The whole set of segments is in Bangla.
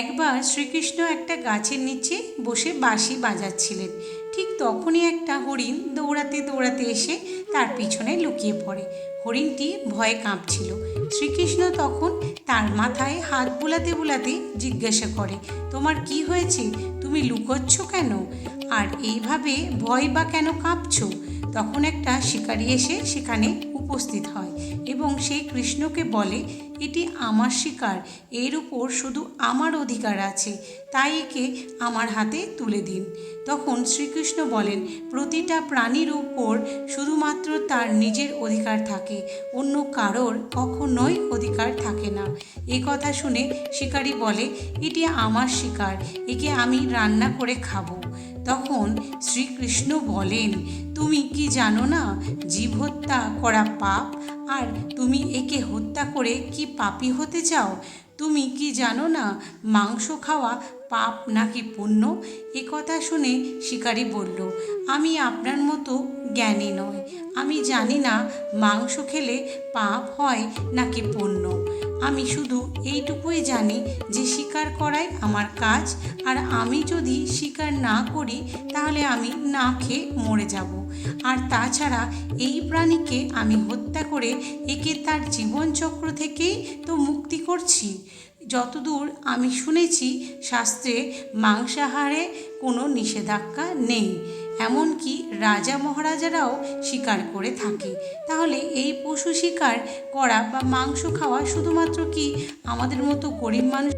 একবার শ্রীকৃষ্ণ একটা গাছের নিচে বসে বাঁশি বাজাচ্ছিলেন। ঠিক তখনই একটা হরিণ দৌড়াতে দৌড়াতে এসে তার পিছনে লুকিয়ে পড়ে। হরিণটি ভয়ে কাঁপছিল। শ্রীকৃষ্ণ তখন তার মাথায় হাত বোলাতে বোলাতে জিজ্ঞাসা করে, তোমার কি হয়েছে? তুমি লুকোচ্ছ কেন? আর এইভাবে ভয় বা কেন কাঁপছো? তখন একটা শিকারি এসে সেখানে উপস্থিত হয় এবং সে কৃষ্ণকে বলে এটি আমার শিকার এর উপর শুধু আমার অধিকার আছে। তাই একে আমার হাতে তুলে দিন। তখন শ্রীকৃষ্ণ বলেন, প্রতিটা প্রাণীর উপর শুধুমাত্র তার নিজের অধিকার থাকে, অন্য কারোর কখনোই অধিকার থাকে না। এ কথা শুনে শিকারি বলে, এটি আমার শিকার, একে আমি রান্না করে খাব। তখন শ্রীকৃষ্ণ বলেন, তুমি কি জানো না, জীব হত্যা করা পাপ? আর তুমি একে হত্যা করে কি পাপী হতে চাও? তুমি কি জানো না, মাংস খাওয়া পাপ নাকি পুণ্য? এ কথা শুনে শিকারী বলল, আমি আপনার মতো জ্ঞানী নয় আমি জানি না মাংস খেলে পাপ হয় নাকি পুণ্য। আমি শুধু এইটুকুই জানি যে শিকার করাই আমার কাজ, আর আমি যদি শিকার না করি, তাহলে আমি না খেয়ে মরে যাব। আর তাছাড়া এই প্রাণীকে আমি হত্যা করে একে তার জীবনচক্র থেকেই তো মুক্তি করছি। যতদূর আমি শুনেছি, শাস্ত্রে মাংসাহারে কোনো নিষেধাজ্ঞা নেই। এমনকি রাজা মহারাজারাও শিকার করে থাকে। তাহলে এই পশু শিকার করা বা মাংস খাওয়া শুধুমাত্র কি আমাদের মতো গরিব মানুষ?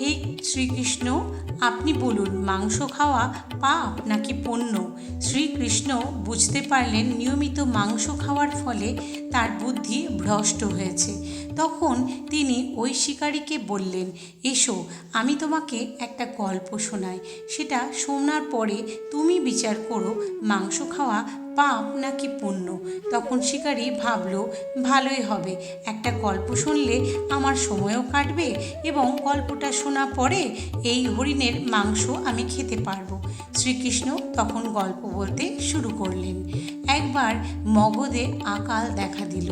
হে শ্রীকৃষ্ণ, আপনি বলুন, মাংস খাওয়া পাপ নাকি পণ্য? শ্রীকৃষ্ণ বুঝতে পারলেন নিয়মিত মাংস খাওয়ার ফলে তার বুদ্ধি ভ্রষ্ট হয়েছে। তখন তিনি ওই শিকারীকে বললেন, এসো, আমি তোমাকে একটা গল্প শোনাই। সেটা শোনার পরে তুমি বিচার করো, মাংস খাওয়া পাপ নাকি পুণ্য? তখন শিকারী ভাবলো, ভালোই হবে। একটা গল্প শুনলে আমার সময়ও কাটবে এবং গল্পটা শোনা পরে এই হরিণের মাংস আমি খেতে পারব। শ্রীকৃষ্ণ তখন গল্প বলতে শুরু করলেন। একবার মগধে আকাল দেখা দিল,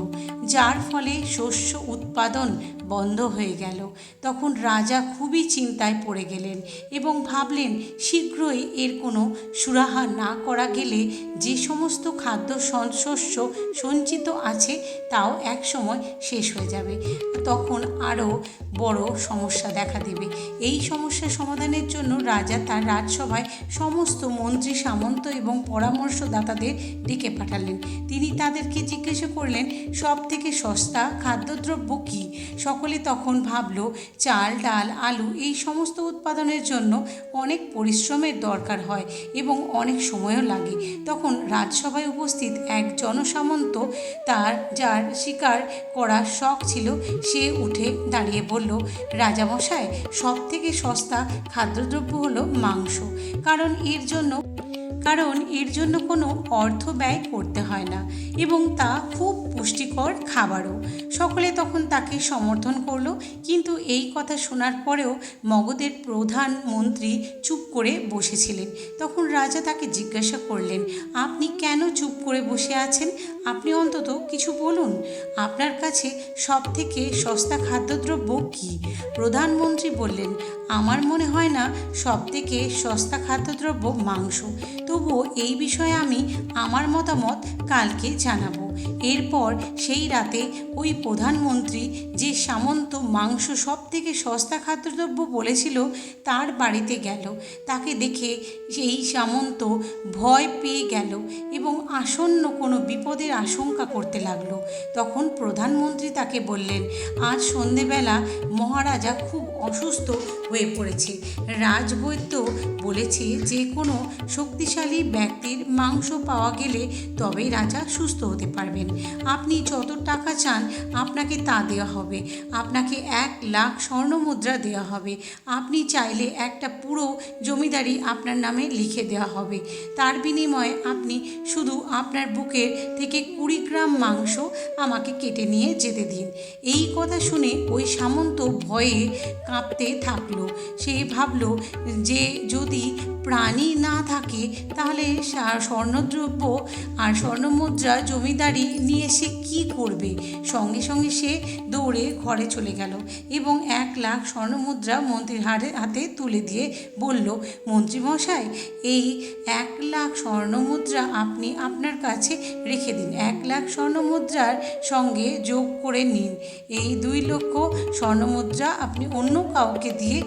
যার ফলে শস্য উৎপাদন বন্ধ হয়ে গেল। তখন রাজা খুবই চিন্তায় পড়ে গেলেন এবং ভাবলেন, শীঘ্রই এর কোনো সুরাহা না করা গেলে যে সমস্ত খাদ্য শস্য সঞ্চিত আছে তাও এক সময় শেষ হয়ে যাবে। তখন আরও বড় সমস্যা দেখা দেবে। এই সমস্যা সমাধানের জন্য রাজা তার রাজসভায় সমস্ত মন্ত্রী, সামন্ত এবং পরামর্শদাতাদের ডেকে পাঠালেন। তিনি তাদেরকে জিজ্ঞাসা করলেন সব থেকে সস্তা খাদ্যদ্রব্য কী? সকলে তখন ভাবল, চাল, ডাল, আলু এই সমস্ত উৎপাদনের জন্য অনেক পরিশ্রমের দরকার হয় এবং অনেক সময়ও লাগে। তখন রাজসভায় উপস্থিত এক জনসামন্ত তার, যার শিকার করার শখ ছিল, সে উঠে দাঁড়িয়ে বলল রাজামশায় সব থেকে সস্তা খাদ্যদ্রব্য হলো মাংস। কারণ এর জন্য কারণ এর জন্য কোনো অর্থ ব্যয় করতে হয় না এবং তা খুব পুষ্টিকর খাবারও। সকলে তখন তাকে সমর্থন করল, কিন্তু এই কথা শোনার পরেও মগধের প্রধানমন্ত্রী চুপ করে বসেছিলেন। তখন রাজা তাকে জিজ্ঞাসা করলেন, আপনি কেন চুপ করে বসে আছেন? আপনি অন্তত কিছু বলুন। আপনার কাছে সব থেকে সস্তা খাদ্যদ্রব্য কী? প্রধানমন্ত্রী বললেন আমার মনে হয় না সব থেকে সস্তা খাদ্যদ্রব্য মাংস। তবুও এই বিষয়ে আমি আমার মতামত কালকে জানাব। এরপর সেই রাতে ওই প্রধানমন্ত্রী যে সামন্ত মাংস সব থেকে সস্তা খাদ্যদ্রব্য বলেছিল তার বাড়িতে গেল। তাকে দেখে সেই সামন্ত ভয় পেয়ে গেল এবং আসন্ন কোনো বিপদের আশঙ্কা করতে লাগল। তখন প্রধানমন্ত্রী তাকে বললেন, আজ সন্ধেবেলা মহারাজা খুব অসুস্থ হয়ে পড়েছে। রাজবৈদ্য বলেছে যে কোনো শক্তিশালী ব্যক্তির মাংস পাওয়া গেলে তবেই রাজা সুস্থ হতে পারবেন। আপনি যত টাকা চান, আপনাকে তা দেওয়া হবে। আপনাকে এক লাখ স্বর্ণ মুদ্রা দেওয়া হবে। আপনি চাইলে একটা পুরো জমিদারি আপনার নামে লিখে দেওয়া হবে। তার বিনিময়ে আপনি শুধু আপনার বুকের থেকে কুড়ি গ্রাম মাংস আমাকে কেটে নিয়ে যেতে দিন। এই কথা শুনে ওই সামন্ত ভয়ে কাঁপতে থাকল। সে ভাবলো যে যদি প্রাণী না থাকে, তাহলে স্বর্ণদ্রব্য আর স্বর্ণমুদ্রা জমিদারি নিয়ে সে কি করবে? সঙ্গে সঙ্গে সে দৌড়ে ঘরে চলে গেল এবং এক লাখ স্বর্ণমুদ্রা মন্ত্রীর হাতে হাতে তুলে দিয়ে বলল মন্ত্রীমশাই এই এক লাখ স্বর্ণমুদ্রা আপনি আপনার কাছে রেখে দিন। এক লাখ স্বর্ণমুদ্রার সঙ্গে যোগ করে নিন। এই দুই লক্ষ স্বর্ণমুদ্রা আপনি অন্য কাউকে দিয়ে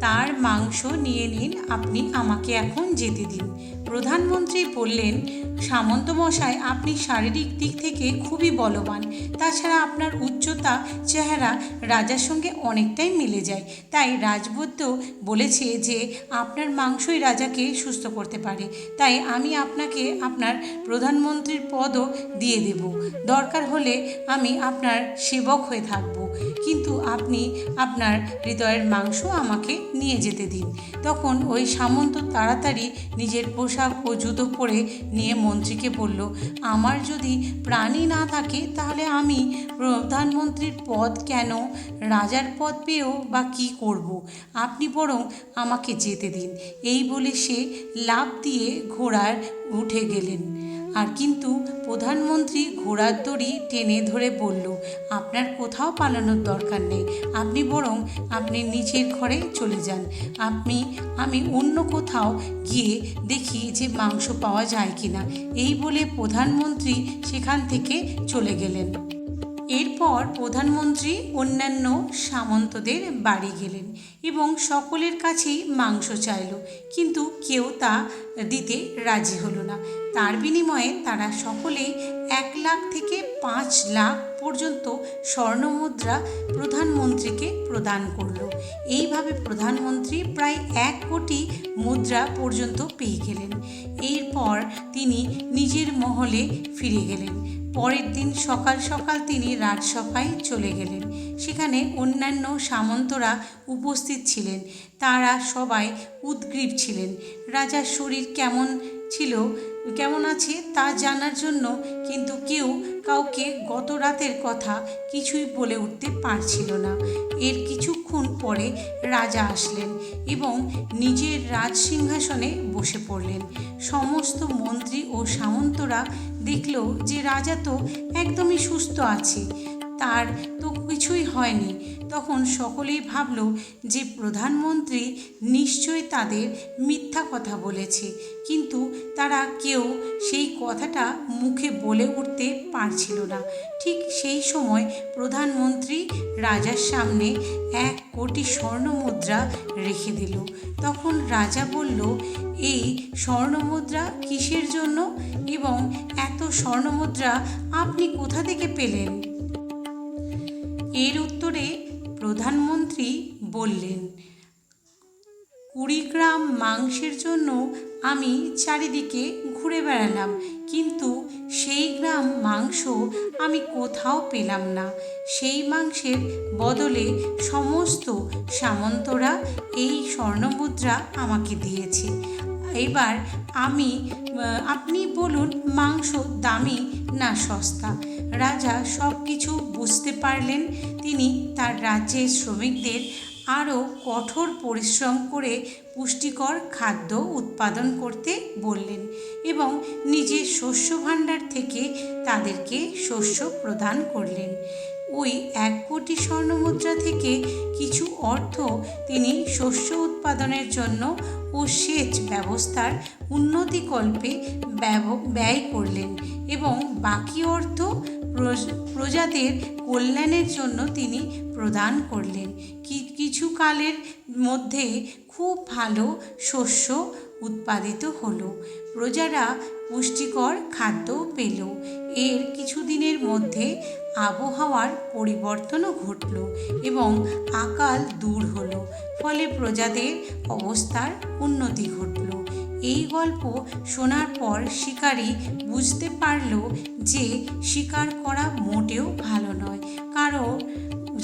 তার মাংস নিয়ে নিন, আপনি আমাকে এখন যেতে দিন। প্রধানমন্ত্রী বললেন, সামন্ত মশাই, আপনি শারীরিক দিক থেকে খুবই বলবান। তাছাড়া আপনার উচ্চতা, চেহারা রাজার সঙ্গে অনেকটাই মিলে যায়। তাই রাজবৈদ্য বলেছে যে, আপনার মাংসই রাজাকে সুস্থ করতে পারে। তাই আমি আপনাকে আপনার প্রধানমন্ত্রীর পদও দিয়ে দেব। দরকার হলে আমি আপনার সেবক হয়ে থাকব। কিন্তু আপনি আপনার হৃদয়ের মাংস আমাকে নিয়ে যেতে দিন। তখন ওই সামন্ত তাড়াতাড়ি নিজের পোশাক ও জুতো পরে নিয়ে মন্ত্রীকে বলল, আমার যদি প্রাণী না থাকে তাহলে আমি প্রধানমন্ত্রীর পদ কেন, রাজার পদ পেয়েও বা কী করব? আপনি বরং আমাকে যেতে দিন। এই বলে সে লাফ দিয়ে ঘোড়ার উঠে গেলেন। আর কিন্তু প্রধানমন্ত্রী ঘোড়ার দড়ি টেনে ধরে বলল, আপনার কোথাও পালানোর দরকার নেই। আপনি বরং আপনি নিচের ঘরে চলে যান। আপনি, আমি অন্য কোথাও গিয়ে দেখি যে মাংস পাওয়া যায় কিনা। এই বলে প্রধানমন্ত্রী সেখান থেকে চলে গেলেন। এরপর প্রধানমন্ত্রী অন্যান্য সামন্তদের বাড়ি গেলেন এবং সকলের কাছেই মাংস চাইল, কিন্তু কেউ তা দিতে রাজি হলো না। তার বিনিময়ে তারা সকলে এক লাখ থেকে পাঁচ লাখ পর্যন্ত স্বর্ণমুদ্রা প্রধানমন্ত্রীকে প্রদান করল। এইভাবে প্রধানমন্ত্রী প্রায় এক কোটি মুদ্রা পর্যন্ত পেয়ে গেলেন। এরপর তিনি নিজের মহলে ফিরে গেলেন। পরের দিন সকাল সকাল তিনি রাজসভায় চলে গেলেন। সেখানে অন্যান্য সামন্তরা উপস্থিত ছিলেন। তারা সবাই উদ্গ্রীব ছিলেন। রাজার শরীর কেমন ছিল কেমন আছে তা জানার জন্য কিন্তু কেউ কাউকে গত রাতের কথা কিছুই বলে উঠতে পারছিল না। এর কিছুক্ষণ পরে রাজা আসলেন এবং নিজের রাজসিংহাসনে বসে পড়লেন। সমস্ত মন্ত্রী ও সামন্তরা দেখল যে রাজা তো একদমই সুস্থ আছে, তার তো কিছুই হয়নি। তখন সকলেই ভাবল যে প্রধানমন্ত্রী নিশ্চয়ই তাদের মিথ্যা কথা বলেছে। কিন্তু তারা কেউ সেই কথাটা মুখে বলে উঠতে পারছিল না। ঠিক সেই সময় প্রধানমন্ত্রী রাজার সামনে এক কোটি স্বর্ণমুদ্রা রেখে দিল। তখন রাজা বলল, এই স্বর্ণমুদ্রা কিসের জন্য এবং এত স্বর্ণমুদ্রা আপনি কোথা থেকে পেলেন? এর উত্তরে প্রধানমন্ত্রী বললেন, কুড়ি গ্রাম মাংসের জন্য আমি চারিদিকে ঘুরে বেড়ালাম, কিন্তু সেই গ্রাম মাংস আমি কোথাও পেলাম না। সেই মাংসের বদলে সমস্ত সামন্তরা এই স্বর্ণমুদ্রা আমাকে দিয়েছে। এবার আমি আপনি বলুন মাংস দামি না সস্তা? রাজা সব কিছু বুঝতে পারলেন, তিনি তার রাজ্যের শ্রমিকদের আরও কঠোর পরিশ্রম করে পুষ্টিকর খাদ্য উৎপাদন করতে বললেন এবং নিজের শস্য ভাণ্ডার থেকে তাদেরকে শস্য প্রদান করলেন। ওই এক কোটি স্বর্ণমুদ্রা থেকে কিছু অর্থ তিনি শস্য উৎপাদনের জন্য ও সেচ ব্যবস্থার উন্নতিকল্পে ব্যয় করলেন এবং বাকি অর্থ প্রজাদের কল্যাণের জন্য তিনি প্রদান করলেন। কি- কিছু কালের মধ্যে খুব ভালো শস্য উৎপাদিত হলো। প্রজারা পুষ্টিকর খাদ্য পেল। এর কিছুদিনের মধ্যে আবহাওয়ার পরিবর্তনও ঘটল এবং আকাল দূর হলো। ফলে প্রজাদের অবস্থার উন্নতি ঘটল। এই গল্প শোনার পর শিকারী বুঝতে পারল যে শিকার করা মোটেও ভালো নয়, কারণ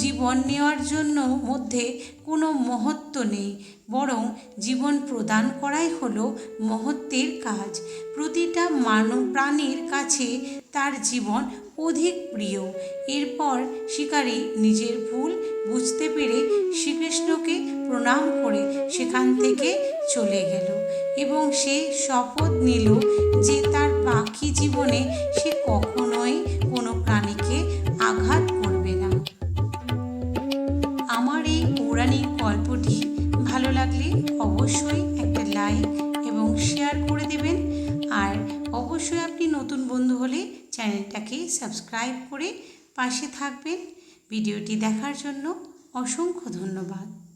জীবন নেওয়ার জন্য মধ্যে কোনো মহত্ব নেই, বরং জীবন প্রদান করাই হলো মহত্বের কাজ। প্রতিটা মানব প্রাণীর কাছে তার জীবন অধিক প্রিয়। এরপর শিকারী নিজের ভুল বুঝতে পেরে শ্রীকৃষ্ণকে প্রণাম করে সেখান থেকে চলে গেল। এবং সে শপথ নিল যে তার পাখি জীবনে সে কখনোই কোনো প্রাণীকে আঘাত করবে না। আমার এই পৌরাণিক গল্পটি ভালো লাগলে অবশ্যই একটা লাইক এবং শেয়ার করে দেবেন। আর অবশ্যই আপনি নতুন বন্ধু হলে চ্যানেলটাকে সাবস্ক্রাইব করে পাশে থাকবেন। ভিডিওটি দেখার জন্য অসংখ্য ধন্যবাদ।